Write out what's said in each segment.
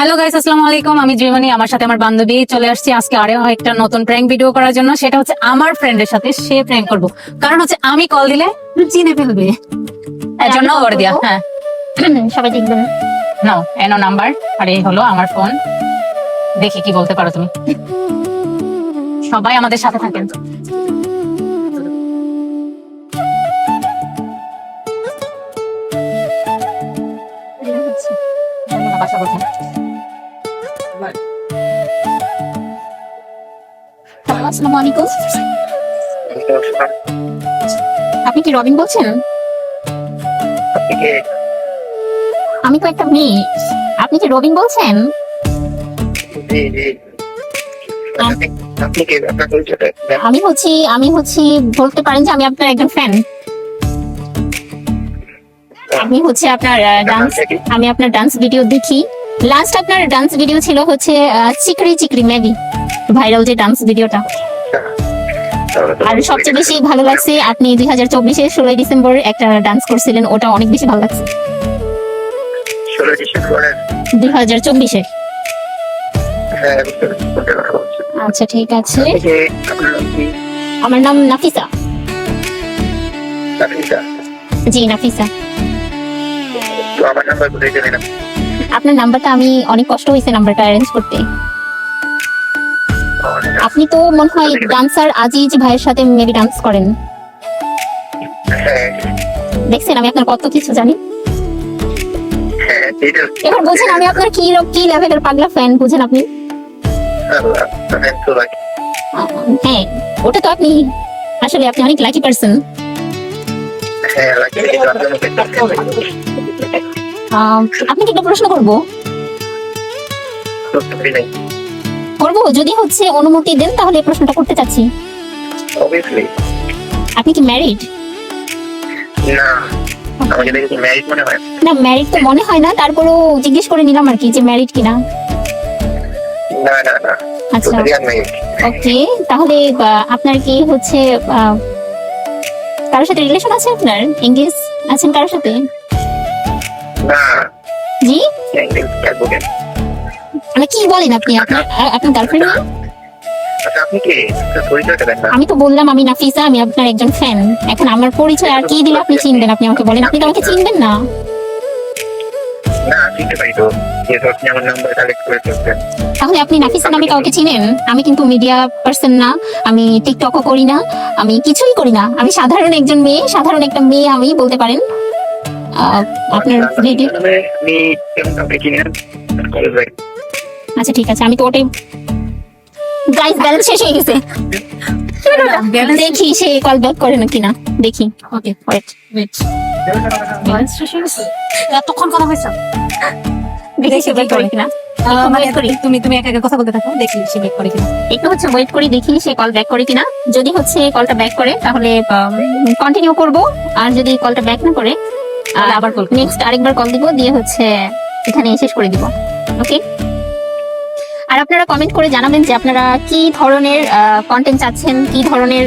Hello guys আসসালামু আলাইকুম। আমি জীবনী আমার সাথে আমার বান্ধবী চলে আসছি। আজকে আরও একটা নতুন প্র্যাঙ্ক ভিডিও করার জন্য। সেটা হচ্ছে আমার ফ্রেন্ডের সাথে সে প্র্যাঙ্ক করব। কারণ হচ্ছে আমি কল দিলে চিনে ফেলবে। এর জন্য ওর দিয়া হ্যাঁ। সবাই দেখবেন নাও এনো নাম্বার আর এই হলো আমার ফোন দেখি কি বলতে পারো তুমি। সবাই আমাদের সাথে থাকেন। বাসা কোথায়? আসসালামু আলাইকুম। আপনি কি রবিন বলছেন? আমি তো একটা মেয়ে। আপনি কি রবিন বলছেন? আমি হচ্ছি আমি হচ্ছি, বলতে পারেন যে আমি আপনার একজন ফ্যান আমি হচ্ছে আপনার ডান্স আমি আপনার ডান্স ভিডিও দেখি। লাস্ট আপনার ডান্স ভিডিও ছিল হচ্ছে চিকরি চিকরি মেবি ভাইরাল যে ডান্স ভিডিওটা। আর সবচেয়ে বেশি ভালো লাগছে আপনি দুই হাজার চব্বিশে ষোলোই ডিসেম্বর একটা ডান্স করছিলেন ওটা অনেক বেশি ভালো লাগছে। দুই হাজার চব্বিশে। হ্যাঁ। আচ্ছা ঠিক আছে। আমার নাম নাফিসা। জি নাফিসা। আপনার নাম্বারটা আমি অনেক কষ্ট হয়েছে নাম্বারটা অ্যারেঞ্জ করতে। আপনি তো মনে হয় ডান্সার আজিজ ভাইয়ের সাথে মেবি ডান্স করেন। হ্যাঁ দেখছেন আমি আপনার কত কিছু জানি। হ্যাঁ এবার বুঝেন আমি আপনার কি কি লেভেলের পাগলা ফ্যান বুঝেন আপনি। হ্যাঁ ওটা তো আপনি আসলে আপনি অনেক লাকি পারসন হ্যাঁ lucky, কিন্তু আপনার মুখে আপনি কি একটা প্রশ্ন করব। করব? যদি হচ্ছে অনুমতি দেন তাহলে এই প্রশ্নটা করতে চাচ্ছি। Obviously, আপনি কি ম্যারিড না। আমাকে দেখে married মনে হয়? না ম্যারিড তো মনে হয় না তারপরও জিজ্ঞেস করে নিলাম আর কি যে ম্যারিড কিনা। না না না। আচ্ছা। ওকে তাহলে আপনার কি হচ্ছে কারোর সাথে রিলেশন আছে আপনার? এঙ্গেজ আছেন কারোর সাথে? না। জি? মানে কি বলেন আপনি? আপনার আপনার গার্লফ্রেন্ড নেই আচ্ছা আপনি কি? পরিচয়টা দেন আমি তো বললাম আমি নাফিসা আমি আপনার একজন ফ্যান এখন আমার পরিচয় আর কি দিলে আপনি চিনবেন? আপনি আমাকে বলেন আপনি তো আমাকে চিনবেন না? তাহলে আপনি নাফিসা নামে কাউকে চিনেন? আমি কিন্তু মিডিয়া পার্সন না। আমি টিকটকও করি না। আমি কিছুই করি না। আমি সাধারণ একজন মেয়ে সাধারণ একটা মেয়ে আমি বলতে পারেন। আপনার ভিডিও আমি কেমন কাউকে চিনি না আচ্ছা ঠিক আছে আমি তো ওটাই গাইস ব্যালেন্স শেষ হয়ে গেছে। দেখি সে কল ব্যাক করে না কিনা। দেখি। ওকে ওয়েট ওয়েট ব্যালেন্স শেষ হয়ে গেছে? এতক্ষণ কথা হয়েছে? দেখি সে ব্যাক করে কিনা। মানে। তুমি তুমি একা একা কথা বলতে থাকো দেখি সে বেক করে কিনা। একটু হচ্ছে ওয়েট করি দেখি সে কল ব্যাক করে কিনা। যদি হচ্ছে কলটা ব্যাক করে তাহলে কন্টিনিউ করব। আর যদি কলটা ব্যাক না করে আবার করব। নেক্সট আরেকবার কল দিব দিয়ে হচ্ছে এখানে শেষ করে দিব। ওকে আর আপনারা কমেন্ট করে জানাবেন যে আপনারা কি ধরনের কন্টেন্ট চাচ্ছেন কি ধরনের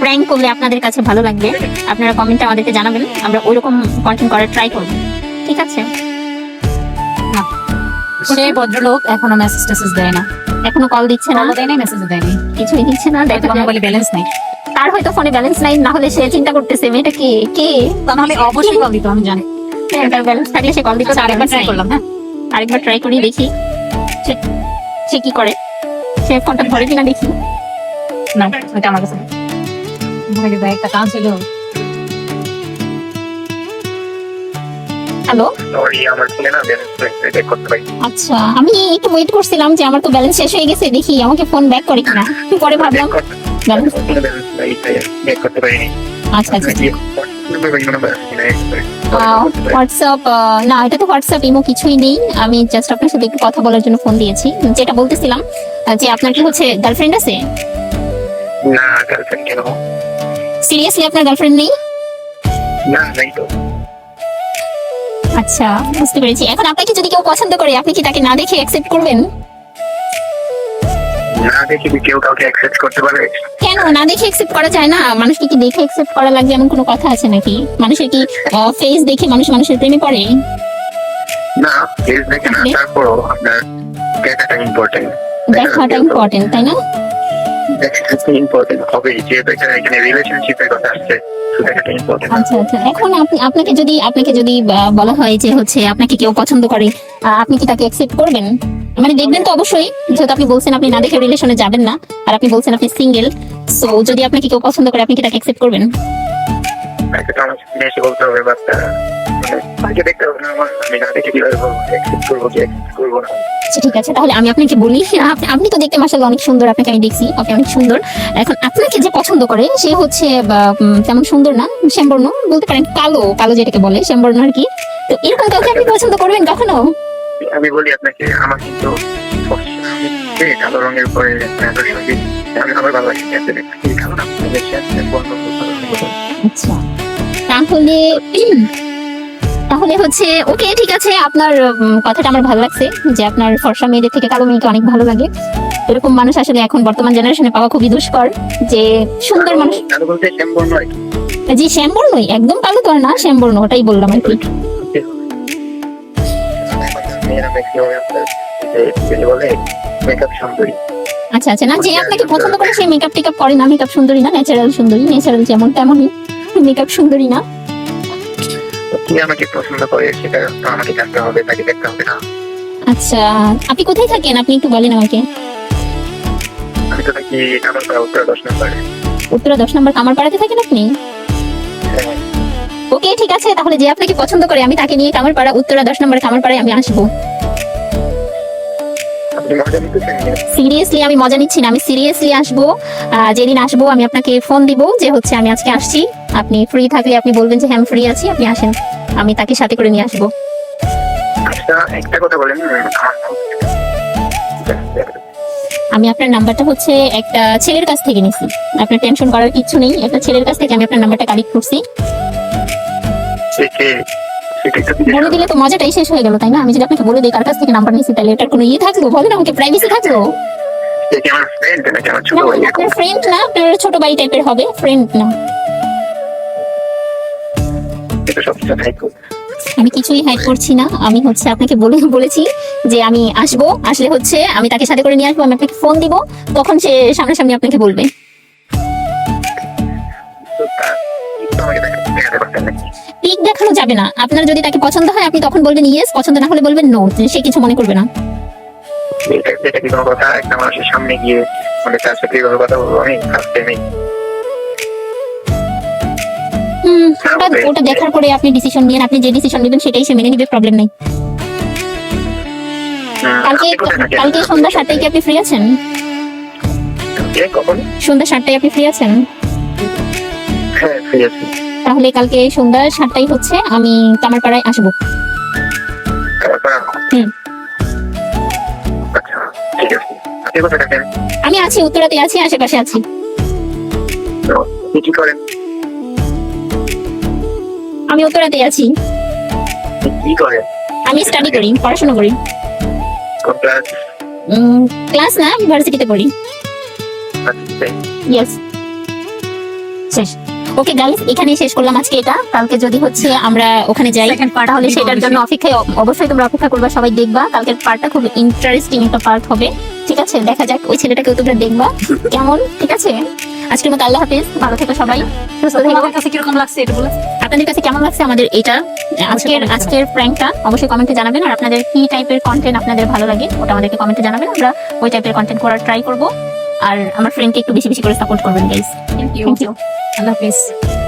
প্র্যাঙ্ক করলে আপনাদের কাছে ভালো লাগবে আপনারা কমেন্টে আমাদেরকে জানাবেন আমরা ওইরকম কন্টেন্ট করার ট্রাই করব। ঠিক আছে? ভদ্রলোক এখনও মেসেজ টেসেজ দেয় না। এখনও কল দিচ্ছে না? দেয় নাই মেসেজ দেয়নি। কিছুই দিচ্ছে না দেখা। মোবাইলে ব্যালেন্স নাই। তার হয়তো ফোনে ব্যালেন্স নাই না হলে সে চিন্তা করতেছে মেয়েটা কে কে? তাহলে অবশ্যই কল দিত আমি জানি। ব্যালেন্স থাকলে সে কল দিত আচ্ছা, আরেকবার আরেকবার ট্রাই করলাম হ্যাঁ। আরেকবার ট্রাই করি দেখি। সে- কি করে? সে ফোনটা ধরে কিনা দেখি। না ওটা আমার কাছে একটা কাজ ছিল হ্যালো? আচ্ছা আমি একটু ওয়েট করছিলাম যে আমার তো ব্যালেন্স শেষ হয়ে গেছে দেখি আমাকে ফোন ব্যাক করে কিনা। পরে ভাবলাম ব্যালেন্স করতে পারিনি। আচ্ছা আচ্ছা হোয়াটসঅ্যাপ না এটা তো হোয়াটসঅ্যাপ ইমো কিছুই নেই। আমি জাস্ট আপনার সাথে একটু কথা বলার জন্য ফোন দিয়েছি। যেটা বলতেছিলাম যে আপনার কি হচ্ছে গার্লফ্রেন্ড আছে? না গার্লফ্রেন্ড কেন? সিরিয়াসলি আপনার গার্লফ্রেন্ড নেই? না নাই তো। আচ্ছা বুঝতে পেরেছি। এখন আপনাকে যদি কেউ পছন্দ করে আপনি কি তাকে না দেখে অ্যাকসেপ্ট করবেন? না দেখি কি কেউ কাউকে অ্যাকসেপ্ট করতে পারে? কেন? না দেখে অ্যাকসেপ্ট করা যায় না? মানুষকে কি দেখে অ্যাকসেপ্ট করা লাগবে? এমন কোনো কথা আছে নাকি? মানুষের কি ফেস দেখে মানুষ মানুষের প্রেমে পড়ে? না প্লিজ দেখে না? তারপরও আপনার দেখাটা ইম্পর্টেন্ট দেখাটা ইম্পর্টেন্ট তাই না? দেখাটা ইম্পর্টেন্ট হবে যেহেতু এখানে এখানে রিলেশনশিপের কথা আসছে তো দেখাটা ইম্পর্টেন্ট আচ্ছা আচ্ছা। এখন আপনি আপনাকে যদি আপনাকে যদি বলা হয় যে হচ্ছে আপনাকে কেউ পছন্দ করে আপনি কি তাকে অ্যাকসেপ্ট করবেন? মানে দেখবেন তো অবশ্যই যেহেতু আপনি বলছেন আপনি না দেখে রিলেশনে যাবেন না আর আপনি বলছেন আপনি সিঙ্গেল সো যদি আপনাকে কেউ পছন্দ করে আপনি কি তাকে অ্যাকসেপ্ট করবেন? তাকে তো আমার সামনে এসে বলতে হবে বাট তাকে দেখতে হবে না আমার আমি না দেখে কীভাবে বলব অ্যাকসেপ্ট করব কি অ্যাকসেপ্ট করব না। আচ্ছা ঠিক আছে তাহলে আমি আপনাকে বলি আপনি তো দেখতে মাসাল অনেক সুন্দর আপনাকে আমি দেখছি আপনি অনেক সুন্দর। এখন আপনাকে যে পছন্দ করে সে হচ্ছে তেমন সুন্দর না শ্যামবর্ণ বলতে পারেন কালো কালো যেটাকে বলে শ্যামবর্ণ আর কি। তো এরকম কাউকে আপনি পছন্দ করবেন কখনো? আমি বলি আপনাকে আমার কিন্তু কালো রঙের উপরে আপনার সঙ্গে আমি আমার আচ্ছা তাহলে তাহলে হচ্ছে ওকে ঠিক আছে আপনার কথাটা আমার ভালো লাগছে যে আপনার ফর্সা মেয়েদের থেকে কালো মেয়েকে অনেক ভালো লাগে। এরকম মানুষ আসলে এখন বর্তমান জেনারেশনে পাওয়া খুবই দুষ্কর যে সুন্দর মানুষ শ্যামবর্ণ জি শ্যামবর্ণই একদম কালো তো না শ্যামবর্ণ ওটাই বললাম আর কি। মেয়েরা ম্যাক্সিমাম আপনার? বলে মেকআপ সুন্দরী। আচ্ছা আচ্ছা না যে আপনাকে পছন্দ করে সে মেকআপ টেকআপ করে না মেকআপ সুন্দরী না ন্যাচারাল সুন্দরী ন্যাচারাল যেমন তেমনই মেকআপ সুন্দরী না। কি আমাকে পছন্দ করে সেটা তো আমাকে জানতে হবে তাকে দেখতে হবে না। আচ্ছা আপনি কোথায় থাকেন? আপনি একটু বলেন আমাকে। আমি তো থাকি আমার উত্তর দশ নম্বরে। উত্তরা দশ নম্বর কামারপাড়াতে থাকেন আপনি? ওকে ঠিক আছে তাহলে যে আপনাকে পছন্দ করে আমি তাকে নিয়ে কামারপাড়া উত্তরা দশ নম্বর কামারপাড়ায় আমি আসব। সিরিয়াসলি আমি মজা নিচ্ছি না আমি সিরিয়াসলি আসব। যেদিন আসব আমি আপনাকে ফোন দিব যে হচ্ছে আমি আজকে আসছি। আপনি ফ্রি থাকলে আপনি বলবেন যে হ্যাঁ আমি ফ্রি আছি আপনি আসেন। আমি তাকে সাথে করে নিয়ে আসব। আচ্ছা একটা কথা বলেন আমি আপনার নাম্বারটা হচ্ছে একটা ছেলের কাছ থেকে নিছি। আপনার টেনশন করার কিছু নেই একটা ছেলের কাছ থেকে আমি আপনার নাম্বারটা কালেক্ট করছি। সে কে সেটা একটু জিজ্ঞেস বলে দিলে তো মজাটাই শেষ হয়ে গেল তাই না? আমি যদি আপনাকে বলে দিই কার কাছ থেকে নাম্বার নিছি তাহলে এটার কোনো ইয়ে থাকল? বলেন আমাকে প্রাইভেসি থাকল? ফ্রেন্ড না আপনার ফ্রেন্ড না আপনার ছোট ভাই টাইপের হবে ফ্রেন্ড না। আমি কিছুই হাইড করছি না আমি হচ্ছে আপনাকে বলে বলেছি যে আমি আসব আসলে হচ্ছে আমি তাকে সাথে করে নিয়ে আসব আমি আপনাকে ফোন দিব তখন সে সামনাসামনি আপনাকে বলবে। পিক দেখানো যাবে না। আপনার যদি তাকে পছন্দ হয় আপনি তখন বলবেন ইয়েস পছন্দ না হলে বলবেন নো সে কিছু মনে করবে না। এটা এটা কি কোনো কথা? একটা মানুষের সামনে গিয়ে মানে তার সাথে এইভাবে কথা বলব আমি? ফার্স্ট টাইমে হুম ওটা ওটা দেখার পরে আপনি ডিসিশন নিয়ে আপনি যে ডিসিশন নেবেন সেটাই সে মেনে নিবে প্রবলেম নেই। কালকে কালকে সন্ধ্যা সাতটায় কি আপনি ফ্রি আছেন? সন্ধ্যা সাতটায় আপনি ফ্রি আছেন? হ্যাঁ ফ্রি আছি। তাহলে কালকে সন্ধ্যা সাতটায় হচ্ছে আমি কামারপাড়ায় আসব। হুম। আচ্ছা আমি আছি উত্তরাতে আছি আশেপাশে আছি। কি করেন? আমি উত্তরাতে আছি। কি করেন আমি স্টাডি করি পড়াশোনা করি। কোন ক্লাস ক্লাস না আমি ভার্সিটিতে পড়ি। আচ্ছা ইয়েস শেষ। ওকে গাইস এখানেই শেষ করলাম আজকে এটা। কালকে যদি হচ্ছে আমরা ওখানে যাই তাহলে সেটার জন্য অপেক্ষায় অবশ্যই তোমরা অপেক্ষা করবা সবাই দেখবা। কালকের পার্টটা খুব ইন্টারেস্টিং একটা পার্ট হবে। ঠিক আছে দেখা যাক ওই ছেলেটাকেও তোমরা দেখবা। কেমন? ঠিক আছে? আজকের মতো আল্লাহ হাফেজ ভালো থেকো সবাই। সুস্থ থেকো। কাছে কীরকম লাগছে এটা বলে? আপনাদের কাছে কেমন লাগছে আমাদের এটা? আজকের comment আজকের প্র্যাঙ্কটা অবশ্যই কমেন্টে জানাবেন। আর আপনাদের কি টাইপের কন্টেন্ট আপনাদের ভালো লাগে ওটা আমাদেরকে কমেন্টে জানাবেন। আমরা ওই টাইপের কন্টেন্ট করার ট্রাই করব। আর আমার ফ্রেন্ডকে একটু বেশি বেশি করে সাপোর্ট করবেন guys thank you Allah Hafiz.